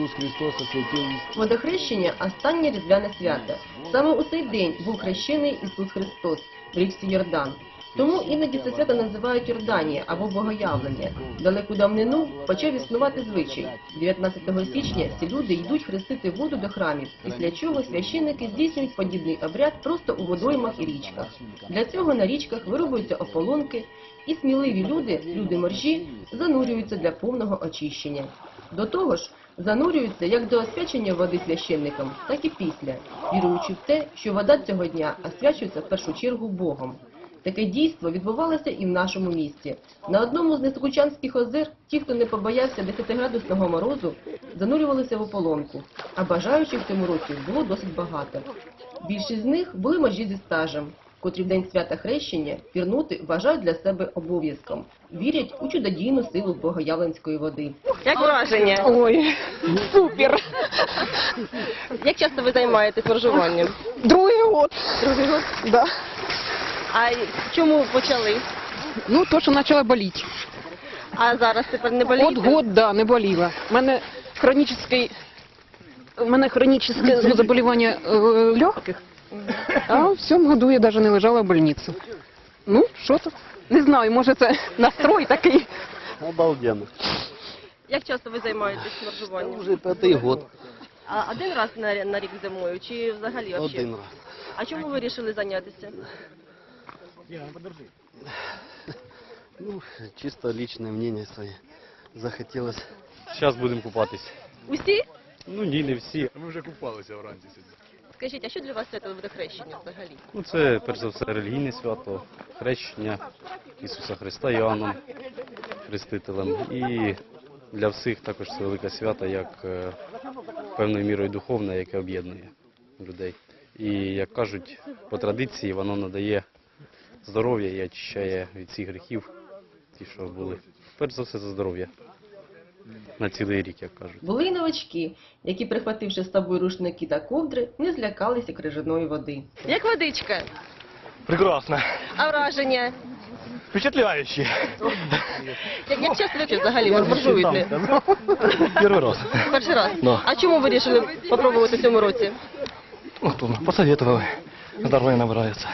Иисус Христос осветил Водохрещення останнє різдвяне свято. Саме у цей день був хрещений Ісус Христос в річці Йордан. Тому іноді це свято називають Йорданія або Богоявлення. Далеку давнину почав існувати звичай. 19 січня ці люди йдуть хрестити воду до храмів, після чого священники здійснюють подібний обряд просто у водоймах і річках. Для цього на річках вирубуються ополонки, і сміливі люди, люди моржі, занурюються для повного очищення. До того ж, занурюються як до освячення води священникам, так і після, віруючи в те, що вода цього дня освячується в першу чергу Богом. Таке дійство відбувалося і в нашому місті. На одному з нескучанських озер ті, хто не побоявся 10-градусного морозу, занурювалися в ополонку, а бажаючих в цьому році було досить багато. Більшість з них були межі зі стажем, котрі в день свята хрещення пірнути вважають для себе обов'язком, вірять у чудодійну силу богоявленської води. Як враження? Ой, супер. Як часто ви займаєтесь моржуванням? Другий год. Другий год. Да. А чому почали? Ну, то, що почала боліти. А зараз тепер не болієте? От год, да, не боліла. У мене хронічний, у мене хронічне заболівання е, легких, а в цьому году я навіть не лежала в больниці. Ну, що тут? Не знаю, може це настрой такий. Обалденно. Як часто ви займаєтесь моржуванням? Уже пятый год. А один раз на, на рік зимою чи взагалі вообще? Один раз. А чому ви вирішили зайнятися? Ну, чисто личное мнение свое. Захотелось. Зараз будемо купатись. Усі? Ну ні, не всі. Ми вже купалися вранці сьогодні. Скажіть, а що для вас свято водохрещення взагалі? Ну це перш за все релігійне свято, хрещення Ісуса Христа Іоанном, Хрестителем. І для всіх також це велике свято, як е, певною мірою духовне, яке об'єднує людей. І як кажуть, по традиції воно надає здоров'я і очищає від всіх гріхів, ті, що були. Перш за все за здоров'я. На цілий рік, як кажуть. Були й новачки, які, прихвативши з собою рушники та ковдри, не злякалися крижаної води. Як водичка? Прекрасно. А враження? Впечатляюче. Як, як часто ви взагалі моржуєте? Перший раз. Перший раз? Да. А чому ви вирішили попробувати в цьому році? Вот он, посоветовали. Здоровье набирается.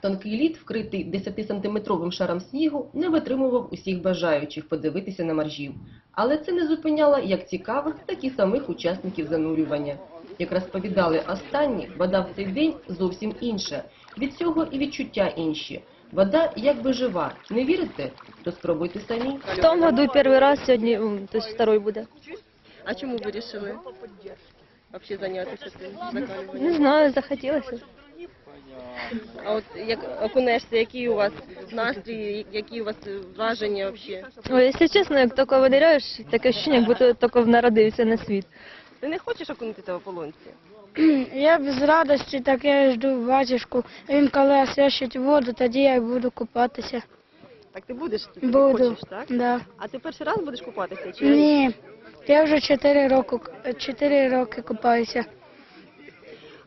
Тонкий лід, вкритий 10-сантиметровим шаром снігу, не витримував усіх бажаючих подивитися на маржів. Але це не зупиняло як цікавих, так і самих учасників занурювання. Як розповідали останні, вода в цей день зовсім інша. Від цього і відчуття інші. Вода якби жива. Не вірите? То спробуйте самі. В том году первый раз, сегодня, м, то есть второй будет. А чому вирішили вообще зайнятися цим Не знаю, захотелось. А от як окунешся, який у вас настрій, які у вас враження вообще? Ой, если честно, як только выныряешь, такое ощущение, как будто только народився на світ. Ти не хочеш окунутися в ополонці? Я без радості таке жду батюшку. Він коли освячить воду, тоді я буду купатися. Так ти будеш, ти Буду. хочеш, так? Да. А ти перший раз будеш купатися? Чи Ні. Я вже 4 роки, 4 роки купаюся.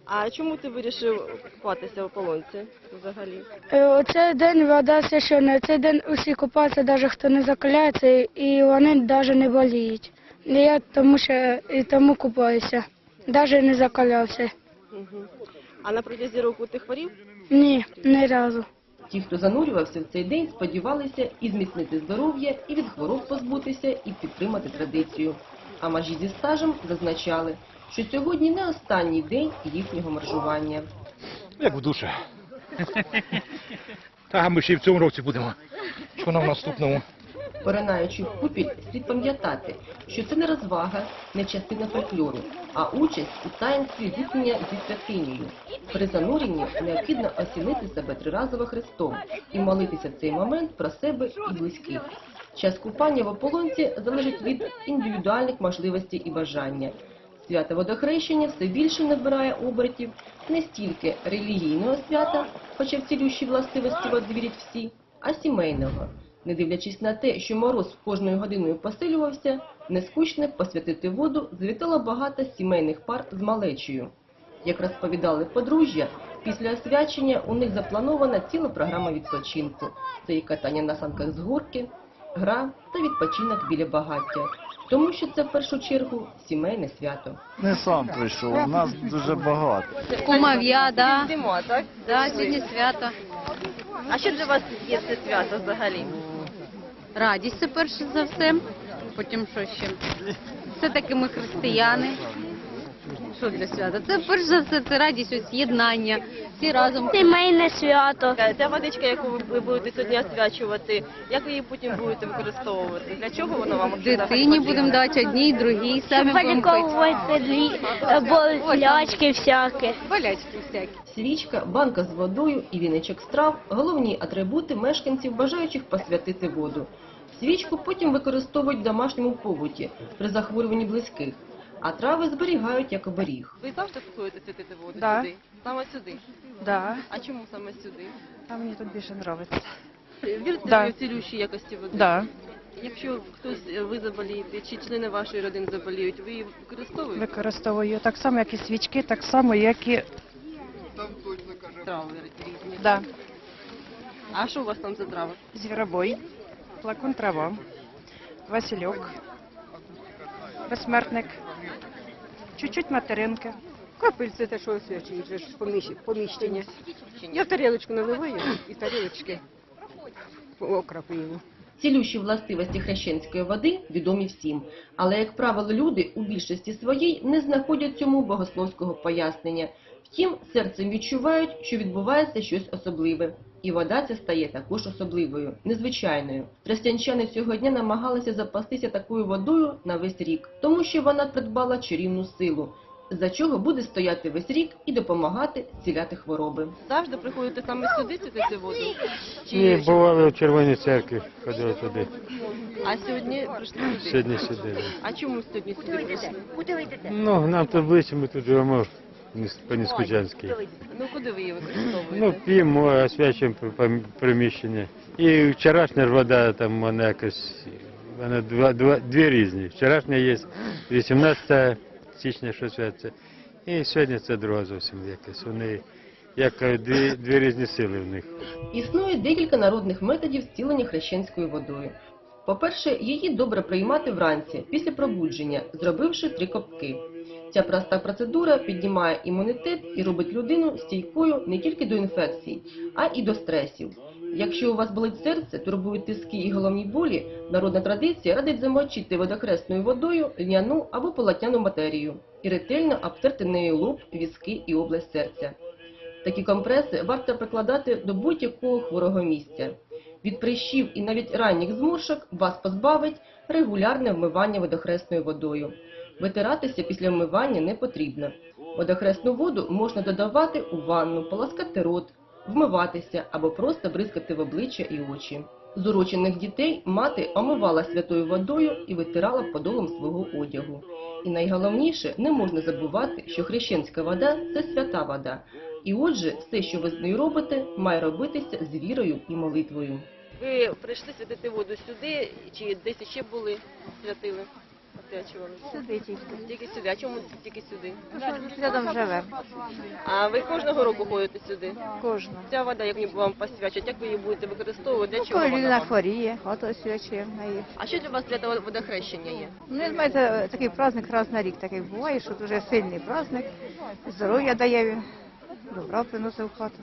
А чому ти вирішив купатися в ополонці взагалі? Е, Оцей день вода священна. Цей день усі купаються, навіть хто не закаляється, і вони навіть не боліють. І я тому що і тому купаюся. Навіть не закалявся. Угу. А на протязі року ти хворів? Ні, ні разу. Ті, хто занурювався в цей день, сподівалися і зміцнити здоров'я, і від хвороб позбутися, і підтримати традицію. А мажі зі стажем зазначали, що сьогодні не останній день їхнього маржування. Як в душі. Та ми ще й в цьому році будемо. Що нам в наступному? Поринаючи в купіль, слід пам'ятати, що це не розвага, не частина фольклору, а участь у таїнстві зіткнення зі святинею. При зануренні необхідно осінити себе триразово хрестом і молитися в цей момент про себе і близьких. Час купання в ополонці залежить від індивідуальних можливостей і бажання. Свято водохрещення все більше набирає обертів не стільки релігійного свята, хоча в цілющі властивості води вірять всі, а сімейного. Не дивлячись на те, що мороз кожною годиною посилювався, нескучне посвятити воду завітало багато сімейних пар з малечею. Як розповідали подружжя, після освячення у них запланована ціла програма відпочинку. Це і катання на санках з горки, гра та відпочинок біля багаття. Тому що це в першу чергу сімейне свято. Не сам прийшов, у нас дуже багато. Кумов'я, да. Зима, так? Да, сьогодні свято. А що для вас є це свято взагалі? Радість це перше за все. Потім що ще? Все-таки ми християни. Що для свята? Це перш за все це радість, ось єднання. Всі разом. Сімейне свято. Ця водичка, яку ви- будете сьогодні освячувати, як ви її потім будете використовувати? Для чого вона вам Дитині будемо давати одній, другій, самі пити. болячки всякі. Болячки всякі. Свічка, банка з водою і віничок страв – головні атрибути мешканців, бажаючих посвятити воду. Свічку потім використовують в домашньому побуті при захворюванні близьких, а трави зберігають як оберіг. Ви завжди ходите святити воду Да. сюди? Саме сюди? Да, А чому саме сюди? а мені тут більше подобається. Вірите Да. ви в цілющі якості води? Да, Якщо хтось е, ви заболієте, чи члени вашої родини заболіють, ви її використовуєте? використовую так само, як і свічки, так само, як і Трави різні. да, А що у вас там за трави? звіробой, плакун трава, васильок, безсмертник, чуть-чуть материнка. Капель це те, що освячують же ж поміщення. Я тарілочку наливаю і тарілочки окропую. Цілющі властивості хрещенської води відомі всім, але, як правило, люди у більшості своїй не знаходять цьому богословського пояснення. Втім, серцем відчувають, що відбувається щось особливе. І вода ця стає також особливою, незвичайною. Тростянчани цього дня намагалися запастися такою водою на весь рік, тому що вона придбала чарівну силу, за чого буде стояти весь рік і допомагати зціляти хвороби. Завжди приходите саме сюди святити воду? Чи Ні, бували в Червоній церкві, ходили туди. А сьогодні прийшли сюди? Сьогодні сюди. А чому сьогодні сюди прийшли? Ну, нам тут ближче, ми тут живемо по Ніскучанській. Ну куди ви її використовуєте? Ну, п'ємо, освячуємо приміщення. І вчорашня ж вода, там вона якось, вона два, два, дві різні. Вчорашня є 18 січня, що святиться. І сьогодні це друга зовсім якась. Вони як дві, дві різні сили в них. Існує декілька народних методів зцілення хрещенською водою. По-перше, її добре приймати вранці після пробудження, зробивши три копки. Ця проста процедура піднімає імунітет і робить людину стійкою не тільки до інфекцій, а і до стресів. Якщо у вас болить серце, турбують тиски і головні болі, народна традиція радить замочити водокресною водою льняну або полотняну матерію і ретельно обтерти нею лоб, візки і область серця. Такі компреси варто прикладати до будь-якого хворого місця. Від прищів і навіть ранніх зморшок вас позбавить регулярне вмивання водохресною водою. Витиратися після вмивання не потрібно. Водохресну воду можна додавати у ванну, полоскати рот, вмиватися або просто бризкати в обличчя і очі. З урочених дітей мати омивала святою водою і витирала подолом свого одягу. І найголовніше, не можна забувати, що хрещенська вода це свята вода. І отже, все, що ви з нею робите, має робитися з вірою і молитвою. Ви прийшли святити воду сюди, чи десь ще були святили? Сюди тільки. Тільки сюди. А чому тільки сюди? Рядом живемо. А ви кожного року ходите сюди? Кожна. Ця вода, як вам посвячать, як ви її будете використовувати, для чого Коли вона людина вам? хворіє, от освячуємо неї. А що для вас для того водохрещення є? Ну, я знаю, це такий праздник раз на рік такий буває, що дуже сильний праздник. Здоров'я дає він, добра приносить в хату.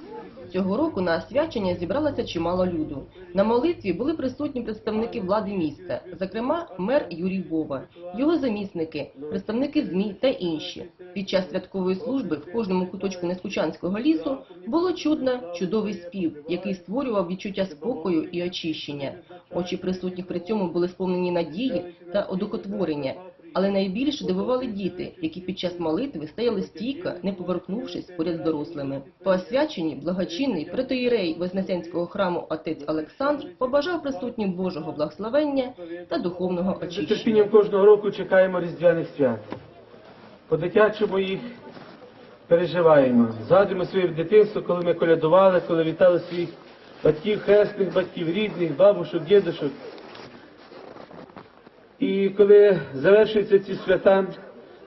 Цього року на освячення зібралося чимало люду. На молитві були присутні представники влади міста, зокрема мер Юрій Вова, його замісники, представники ЗМІ та інші. Під час святкової служби в кожному куточку Нескучанського лісу було чудно чудовий спів, який створював відчуття спокою і очищення. Очі присутніх при цьому були сповнені надії та одухотворення. Але найбільше дивували діти, які під час молитви стояли стійко, не повернувшись поряд з дорослими. По освяченні благочинний протоїрей Вознесенського храму отець Олександр побажав присутнім Божого благословення та духовного З очищення. нетерпінням кожного року чекаємо різдвяних свят. По-дитячому їх переживаємо. Згадуємо своє дитинство, коли ми колядували, коли вітали своїх батьків, хресних батьків, рідних, бабушок, дідушок. І коли завершуються ці свята,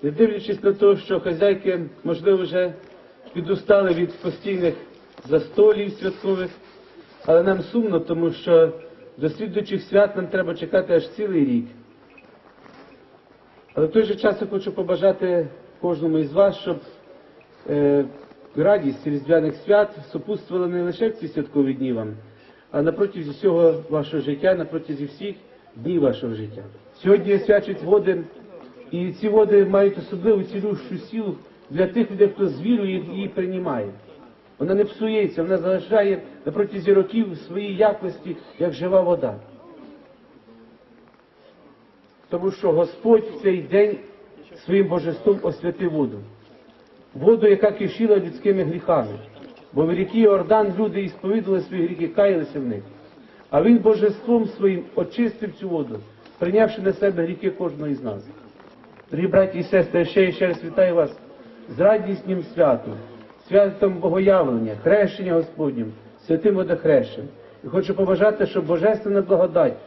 не дивлячись на те, що хазяйки, можливо, вже підустали від постійних застолів святкових, але нам сумно, тому що до слідуючих свят нам треба чекати аж цілий рік. Але в той же час я хочу побажати кожному із вас, щоб е, радість різдвяних свят супутствувала не лише в ці святкові дні вам, а на протязі всього вашого життя, на протязі всіх днів вашого життя. Сьогодні свячать води, і ці води мають особливу цілющу силу для тих людей, хто з вірою її приймає. Вона не псується, вона залишає на протязі років свої якості, як жива вода. Тому що Господь в цей день своїм божеством освятив воду. Воду, яка кишіла людськими гріхами. Бо в ріки Йордан люди і сповідували свої гріхи, каялися в них. А він божеством своїм очистив цю воду, прийнявши на себе гріхи кожного із нас. Дорогі браті і сестри, ще ще раз вітаю вас з радісним святом, святом Богоявлення, хрещення Господнім, святим водохрещем. І хочу побажати, щоб Божественна благодать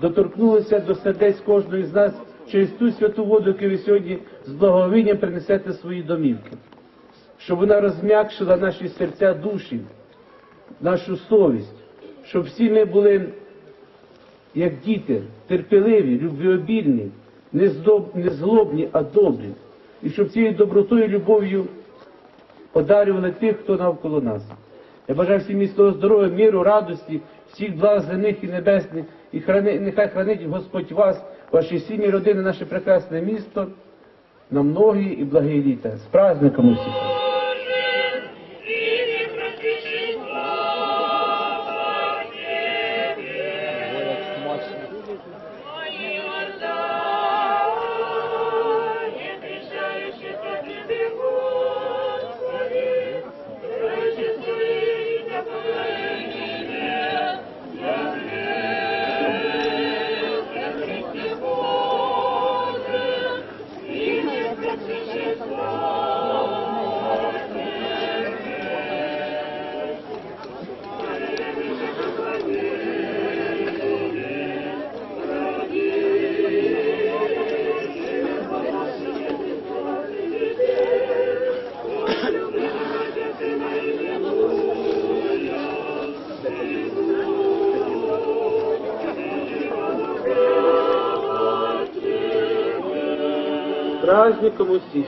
доторкнулася до сердець кожного з нас через ту святу воду, яку ви сьогодні з благовінням принесете свої домівки. Щоб вона розм'якшила наші серця душі, нашу совість, щоб всі ми були як діти, терпеливі, любвіобільні, не злобні, а добрі. І щоб цією добротою любов'ю одарювали тих, хто навколо нас. Я бажаю всім міцного здоров'я, миру, радості, всіх благ земних і небесних, і храни, нехай хранить Господь вас, ваші сім'ї, родини, наше прекрасне місто на многі і благі літа. З праздником усіх! З праздником усіх!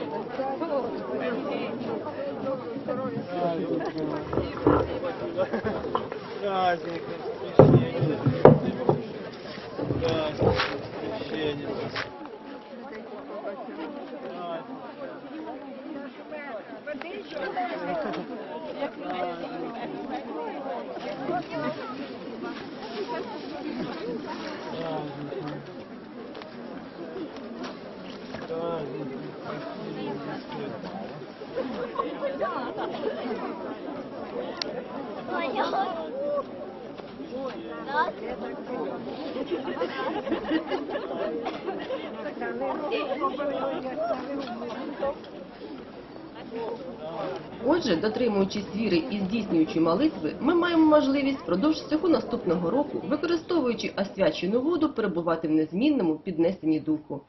Отже, дотримуючись віри і здійснюючи молитви, ми маємо можливість впродовж цього наступного року, використовуючи освячену воду, перебувати в незмінному піднесенні духу.